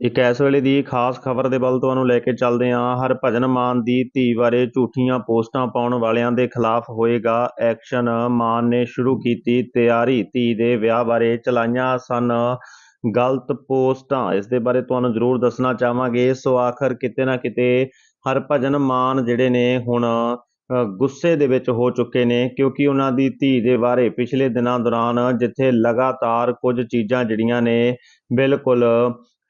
ਇੱਕ ਇਸ ਵੇਲੇ ਦੀ ਖਾਸ ਖਬਰ ਦੇ ਵੱਲ ਤੁਹਾਨੂੰ ਲੈ ਕੇ ਚੱਲਦੇ ਹਾਂ। ਹਰਭਜਨ ਮਾਨ ਦੀ ਧੀ ਬਾਰੇ ਝੂਠੀਆਂ ਪੋਸਟਾਂ ਪਾਉਣ ਵਾਲਿਆਂ ਦੇ ਖਿਲਾਫ ਹੋਏਗਾ ਐਕਸ਼ਨ। ਮਾਨ ਨੇ ਸ਼ੁਰੂ ਕੀਤੀ ਤਿਆਰੀ ਧੀ ਦੇ ਵਿਆਹ ਬਾਰੇ, ਚਲਾਈਆਂ ਸਨ ਗਲਤ ਪੋਸਟਾਂ। ਇਸ ਦੇ ਬਾਰੇ ਤੁਹਾਨੂੰ ਜ਼ਰੂਰ ਦੱਸਣਾ ਚਾਹਾਂਗੇ। ਸੋ ਆਖਰ ਕਿਤੇ ਨਾ ਕਿਤੇ ਹਰਭਜਨ ਮਾਨ ਜਿਹੜੇ ਨੇ ਹੁਣ ਗੁੱਸੇ ਦੇ ਵਿੱਚ ਹੋ ਚੁੱਕੇ ਨੇ ਕਿਉਂਕਿ ਉਹਨਾਂ ਦੀ ਧੀ ਦੇ ਬਾਰੇ ਪਿਛਲੇ ਦਿਨਾਂ ਦੌਰਾਨ ਜਿੱਥੇ ਲਗਾਤਾਰ ਕੁਝ ਚੀਜ਼ਾਂ ਜਿਹੜੀਆਂ ਨੇ, ਬਿਲਕੁਲ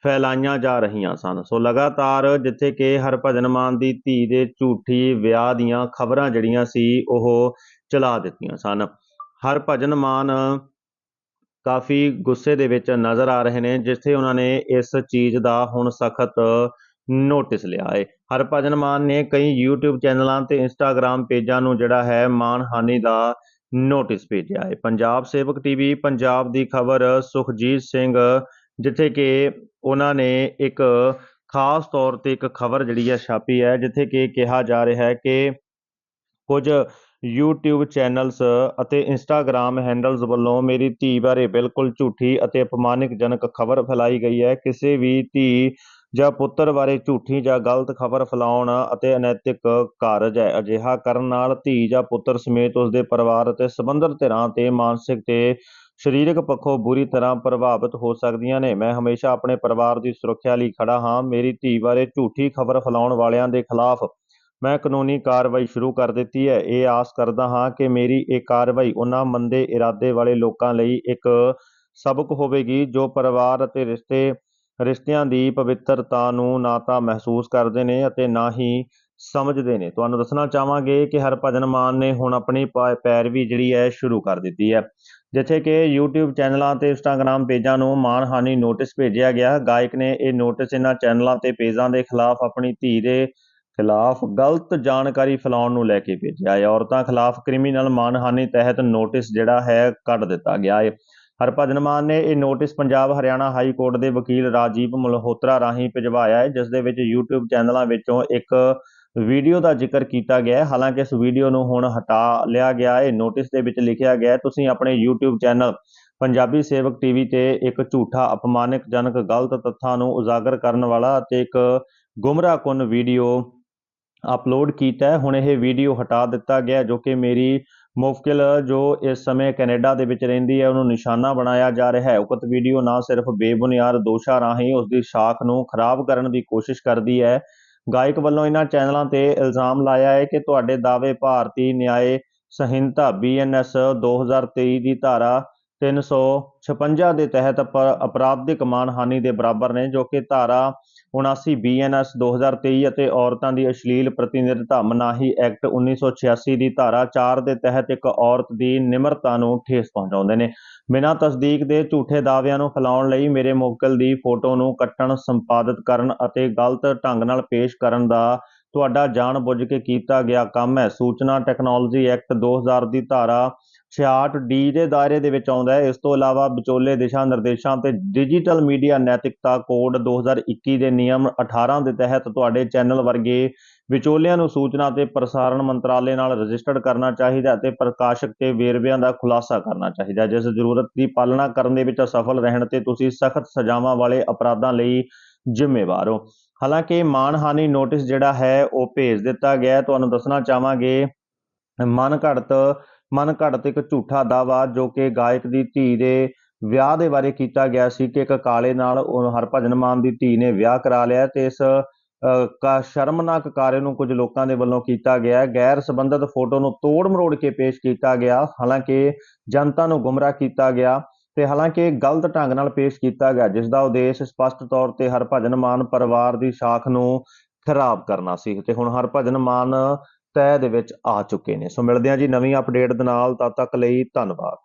ਫੈਲਾਈਆਂ ਜਾ ਰਹੀਆਂ ਸਨ। ਸੋ ਲਗਾਤਾਰ ਜਿੱਥੇ ਕਿ ਹਰਭਜਨ ਮਾਨ ਦੀ ਧੀ ਦੇ ਝੂਠੀ ਵਿਆਹ ਦੀਆਂ ਖਬਰਾਂ ਜਿਹੜੀਆਂ ਸੀ, ਉਹ ਚਲਾ ਦਿੱਤੀਆਂ ਸਨ। ਹਰਭਜਨ ਮਾਨ ਕਾਫੀ ਗੁੱਸੇ ਦੇ ਵਿੱਚ ਨਜ਼ਰ ਆ ਰਹੇ ਨੇ, ਜਿੱਥੇ ਉਹਨਾਂ ਨੇ ਇਸ ਚੀਜ਼ ਦਾ ਹੁਣ ਸਖਤ ਨੋਟਿਸ ਲਿਆ ਹੈ। ਹਰਭਜਨ ਮਾਨ ਨੇ ਕਈ YouTube ਚੈਨਲਾਂ ਤੇ Instagram ਪੇਜਾਂ ਨੂੰ ਜਿਹੜਾ ਹੈ ਮਾਨਹਾਨੀ ਦਾ ਨੋਟਿਸ ਭੇਜਿਆ ਹੈ। ਪੰਜਾਬ ਸੇਵਕ ਟੀਵੀ, ਪੰਜਾਬ ਦੀ ਖਬਰ ਸੁਖਜੀਤ ਸਿੰਘ ਜਿੱਥੇ ਕਿ ਉਹਨਾਂ ਨੇ ਇੱਕ ਖਾਸ ਤੌਰ ਤੇ ਇੱਕ ਖਬਰ ਜਿਹੜੀ ਹੈ ਛਾਪੀ ਹੈ, ਜਿੱਥੇ ਕਿ ਕਿਹਾ ਜਾ ਰਿਹਾ ਹੈ ਕਿ ਕੁਝ YouTube ਚੈਨਲਸ ਅਤੇ Instagram ਹੈਂਡਲਸ ਵੱਲੋਂ ਮੇਰੀ ਧੀ ਬਾਰੇ ਬਿਲਕੁਲ ਝੂਠੀ ਅਤੇ ਅਪਮਾਨਿਕਜਨਕ ਖਬਰ ਫੈਲਾਈ ਗਈ ਹੈ। ਕਿਸੇ ਵੀ ਧੀ ਜਾਂ ਪੁੱਤਰ ਬਾਰੇ ਝੂਠੀ ਜਾਂ ਗਲਤ ਖਬਰ ਫੈਲਾਉਣ ਅਤੇ ਅਨੈਤਿਕ ਕਾਰਜ ਹੈ। ਅਜਿਹਾ ਕਰਨ ਨਾਲ ਧੀ ਜਾਂ ਪੁੱਤਰ ਸਮੇਤ ਉਸ ਦੇ ਪਰਿਵਾਰ ਅਤੇ ਸੰਬੰਧਿਤ ਧਿਰਾਂ ਤੇ ਮਾਨਸਿਕ ਤੇ ਸਰੀਰਕ ਪੱਖੋਂ ਬੁਰੀ ਤਰ੍ਹਾਂ ਪ੍ਰਭਾਵਿਤ ਹੋ ਸਕਦੀਆਂ ਨੇ। ਮੈਂ ਹਮੇਸ਼ਾ ਆਪਣੇ ਪਰਿਵਾਰ ਦੀ ਸੁਰੱਖਿਆ ਲਈ ਖੜਾ ਹਾਂ। ਮੇਰੀ ਧੀ ਬਾਰੇ ਝੂਠੀ ਖਬਰ ਫੈਲਾਉਣ ਵਾਲਿਆਂ ਦੇ ਖਿਲਾਫ ਮੈਂ ਕਾਨੂੰਨੀ ਕਾਰਵਾਈ ਸ਼ੁਰੂ ਕਰ ਦਿੱਤੀ ਹੈ। ਇਹ ਆਸ ਕਰਦਾ ਹਾਂ ਕਿ ਮੇਰੀ ਇਹ ਕਾਰਵਾਈ ਉਹਨਾਂ ਮੰਦੇ ਇਰਾਦੇ ਵਾਲੇ ਲੋਕਾਂ ਲਈ ਇੱਕ ਸਬਕ ਹੋਵੇਗੀ ਜੋ ਪਰਿਵਾਰ ਅਤੇ ਰਿਸ਼ਤੇ, ਰਿਸ਼ਤਿਆਂ ਦੀ ਪਵਿੱਤਰਤਾ ਨੂੰ ਨਾ ਤਾਂ ਮਹਿਸੂਸ ਕਰਦੇ ਨੇ ਅਤੇ ਨਾ ਹੀ ਸਮਝਦੇ ਨੇ। ਤੁਹਾਨੂੰ ਦੱਸਣਾ ਚਾਹਾਂਗੇ ਕਿ ਹਰਭਜਨ ਮਾਨ ਨੇ ਹੁਣ ਆਪਣੀ ਪਾ- ਪੈਰਵੀ ਜਿਹੜੀ ਹੈ ਸ਼ੁਰੂ ਕਰ ਦਿੱਤੀ ਹੈ। ਜਿੱਥੇ ਕਿ YouTube ਚੈਨਲਾਂ ਤੇ Instagram ਪੇਜਾਂ ਨੂੰ ਮਾਨਹਾਨੀ ਨੋਟਿਸ ਭੇਜਿਆ ਗਿਆ। ਗਾਇਕ ਨੇ ਇਹ ਨੋਟਿਸ ਇਹਨਾਂ ਚੈਨਲਾਂ ਤੇ ਪੇਜਾਂ ਦੇ ਖਿਲਾਫ ਆਪਣੀ ਧੀ ਦੇ ਖਿਲਾਫ ਗਲਤ ਜਾਣਕਾਰੀ ਫੈਲਾਉਣ ਨੂੰ ਲੈ ਕੇ ਭੇਜਿਆ ਹੈ। ਔਰਤਾਂ ਖਿਲਾਫ ਕ੍ਰਿਮੀਨਲ ਮਾਨਹਾਨੀ ਤਹਿਤ ਨੋਟਿਸ ਜਿਹੜਾ ਹੈ, ਕੱਢ ਦਿੱਤਾ ਗਿਆ ਹੈ। ਹਰਭਜਨ ਮਾਨ ਨੇ ਇਹ notice Punjab Haryana high court ਦੇ ਵਕੀਲ ਰਾਜੀਵ ਮਲਹੋਤਰਾ ਰਾਹੀਂ ਭਿਜਵਾਇਆ ਹੈ, ਜਿਸ ਦੇ ਵਿੱਚ YouTube ਚੈਨਲਾਂ ਵਿੱਚੋਂ ਇੱਕ ਵੀਡੀਓ ਦਾ ਜ਼ਿਕਰ ਕੀਤਾ ਗਿਆ ਹੈ। ਹਾਲਾਂਕਿ ਇਸ ਵੀਡੀਓ ਨੂੰ ਹੁਣ ਹਟਾ ਲਿਆ ਗਿਆ ਹੈ। ਨੋਟਿਸ ਦੇ ਵਿੱਚ ਲਿਖਿਆ ਗਿਆ ਹੈ, ਤੁਸੀਂ ਆਪਣੇ YouTube ਚੈਨਲ ਪੰਜਾਬੀ ਸੇਵਕ ਟੀਵੀ ਤੇ ਇੱਕ ਝੂਠਾ ਅਪਮਾਨਿਕਜਨਕ ਗਲਤ ਤੱਥਾਂ ਨੂੰ ਉਜਾਗਰ ਕਰਨ ਵਾਲਾ ਅਤੇ ਇੱਕ ਗੁੰਮਰਾਹਕੁੰਨ ਵੀਡੀਓ ਅਪਲੋਡ ਕੀਤਾ ਹੈ। ਹੁਣ ਇਹ ਵੀਡੀਓ ਹਟਾ ਦਿੱਤਾ ਗਿਆ ਜੋ ਕਿ ਮੇਰੀ ਮੁਫਕਿਲ, ਜੋ ਇਸ ਸਮੇਂ ਕੈਨੇਡਾ ਦੇ ਵਿੱਚ ਰਹਿੰਦੀ ਹੈ, ਉਹਨੂੰ ਨਿਸ਼ਾਨਾ ਬਣਾਇਆ ਜਾ ਰਿਹਾ ਹੈ। ਉਕਤ ਵੀਡੀਓ ਨਾ ਸਿਰਫ ਬੇਬੁਨਿਆਦ ਦੋਸ਼ਾਂ ਰਾਹੀਂ ਉਸ ਦੀ ਸ਼ਾਖ ਨੂੰ ਖਰਾਬ ਕਰਨ ਦੀ ਕੋਸ਼ਿਸ਼ ਕਰਦੀ ਹੈ ਗਾਇਕ ਵੱਲੋਂ ਇਹਨਾਂ ਚੈਨਲਾਂ ਤੇ ਇਲਜ਼ਾਮ ਲਾਇਆ ਹੈ ਕਿ ਤੁਹਾਡੇ ਦਾਅਵੇ ਭਾਰਤੀ ਨਿਆਏ ਸੰਹਿਤਾ ਬੀਐਨਐਸ 2023 ਦੀ ਧਾਰਾ 356 ਦੇ ਤਹਿਤ ਅਪ- ਅਪਰਾਧਿਕ ਮਾਨਹਾਨੀ ਦੇ ਬਰਾਬਰ ਨੇ, ਜੋ ਕਿ ਧਾਰਾ 79 ਬੀਐਨਐਸ 2023 ਅਤੇ ਔਰਤਾਂ ਦੀ ਅਸ਼ਲੀਲ ਪ੍ਰਤੀਨਿਧਤਾ ਮਨਾਹੀ ਐਕਟ 1986 ਦੀ ਧਾਰਾ 4 ਦੇ ਤਹਿਤ ਇੱਕ ਔਰਤ ਦੀ ਨਿਮਰਤਾ ਨੂੰ ਠੇਸ ਪਹੁੰਚਾਉਂਦੇ ਨੇ। ਬਿਨਾਂ ਤਸਦੀਕ ਦੇ ਝੂਠੇ ਦਾਅਵਿਆਂ ਨੂੰ ਫੈਲਾਉਣ ਲਈ ਮੇਰੇ ਮੋਕਲ ਦੀ ਫੋਟੋ ਨੂੰ ਕੱਟਣ, ਸੰਪਾਦਿਤ ਕਰਨ ਅਤੇ ਗਲਤ ਢੰਗ ਨਾਲ ਪੇਸ਼ ਕਰਨ ਦਾ ਤੁਹਾਡਾ ਜਾਣਬੁੱਝ ਕੇ ਕੀਤਾ ਗਿਆ ਕੰਮ ਹੈ। ਸੂਚਨਾ ਟੈਕਨੋਲੋਜੀ ਐਕਟ 2000 ਦੀ ਧਾਰਾ 66 ਡੀ ਦੇ ਦਾਇਰੇ ਦੇ ਵਿੱਚ ਆਉਂਦਾ ਹੈ। ਇਸ ਤੋਂ ਇਲਾਵਾ ਵਿਚੋਲੇ ਦਿਸ਼ਾ ਨਿਰਦੇਸ਼ਾਂ ਤੇ ਡਿਜੀਟਲ ਮੀਡੀਆ ਨੈਤਿਕਤਾ ਕੋਡ 2021 ਦੇ ਨਿਯਮ 18 ਦੇ ਤਹਿਤ ਤੁਹਾਡੇ ਚੈਨਲ ਵਰਗੇ ਵਿਚੋਲਿਆਂ ਨੂੰ ਸੂਚਨਾ ਤੇ ਪ੍ਰਸਾਰਣ ਮੰਤਰਾਲੇ ਨਾਲ ਰਜਿਸਟਰਡ ਕਰਨਾ ਚਾਹੀਦਾ ਅਤੇ ਪ੍ਰਕਾਸ਼ਕ ਤੇ ਵੇਰਵਿਆਂ ਦਾ ਖੁਲਾਸਾ ਕਰਨਾ ਚਾਹੀਦਾ ਜਿਸ ਜ਼ਰੂਰਤ ਦੀ ਪਾਲਣਾ ਕਰਨ ਦੇ ਵਿੱਚ ਅਸਫਲ ਰਹਿਣ ਤੇ ਤੁਸੀਂ ਸਖਤ ਸਜ਼ਾਵਾਂ ਵਾਲੇ ਅਪਰਾਧਾਂ ਲਈ ਜ਼ਿੰਮੇਵਾਰ ਹੋ। ਹਾਲਾਂਕਿ ਮਾਨਹਾਨੀ ਨੋਟਿਸ ਜਿਹੜਾ ਹੈ, ਉਹ ਭੇਜ ਦਿੱਤਾ ਗਿਆ ਤੁਹਾਨੂੰ ਦੱਸਣਾ ਚਾਹਾਂਗੇ, ਮਨ ਘੜਤ ਮਨ ਘੜਤ ਇੱਕ ਝੂਠਾ ਦਾਵਾ ਜੋ ਕਿ ਗਾਇਕ ਦੀ ਧੀ ਦੇ ਵਿਆਹ ਦੇ ਬਾਰੇ ਕੀਤਾ ਗਿਆ ਸੀ ਕਿ ਇੱਕ ਕਾਲੇ ਨਾਲ ਉਹ ਹਰਭਜਨ ਮਾਨ ਦੀ ਧੀ ਨੇ ਵਿਆਹ ਕਰਾ ਲਿਆ ਹੈ ਤੇ ਇਸ ਕਾ, ਸ਼ਰਮਨਾਕ ਕਾਰੇ ਨੂੰ ਕੁਝ ਲੋਕਾਂ ਦੇ ਵੱਲੋਂ ਕੀਤਾ ਗਿਆ ਗੈਰ ਸੰਬੰਧਿਤ ਫੋਟੋ ਨੂੰ ਤੋੜ ਮਰੋੜ ਕੇ ਪੇਸ਼ ਕੀਤਾ ਗਿਆ। ਹਾਲਾਂਕਿ ਜਨਤਾ ਨੂੰ ਗੁੰਮਰਾਹ ਕੀਤਾ ਗਿਆ। ਤੇ ਹਾਲਾਂਕਿ ਗਲਤ ਢੰਗ ਨਾਲ ਪੇਸ਼ ਕੀਤਾ ਗਿਆ ਜਿਸ ਦਾ ਉਦੇਸ਼ ਸਪਸ਼ਟ ਤੌਰ ਤੇ ਹਰਭਜਨ ਮਾਨ ਪਰਿਵਾਰ ਦੀ ਸ਼ਾਖ ਨੂੰ ਖਰਾਬ ਕਰਨਾ ਸੀ ਤੇ ਹੁਣ ਹਰਭਜਨ ਮਾਨ ਤੈਅ ਦੇ ਵਿੱਚ ਆ ਚੁੱਕੇ ਨੇ। ਸੋ ਮਿਲਦੇ ਹਾਂ ਜੀ ਨਵੀਂ ਅਪਡੇਟ ਦੇ ਨਾਲ, ਤਦ ਤੱਕ ਲਈ ਧੰਨਵਾਦ।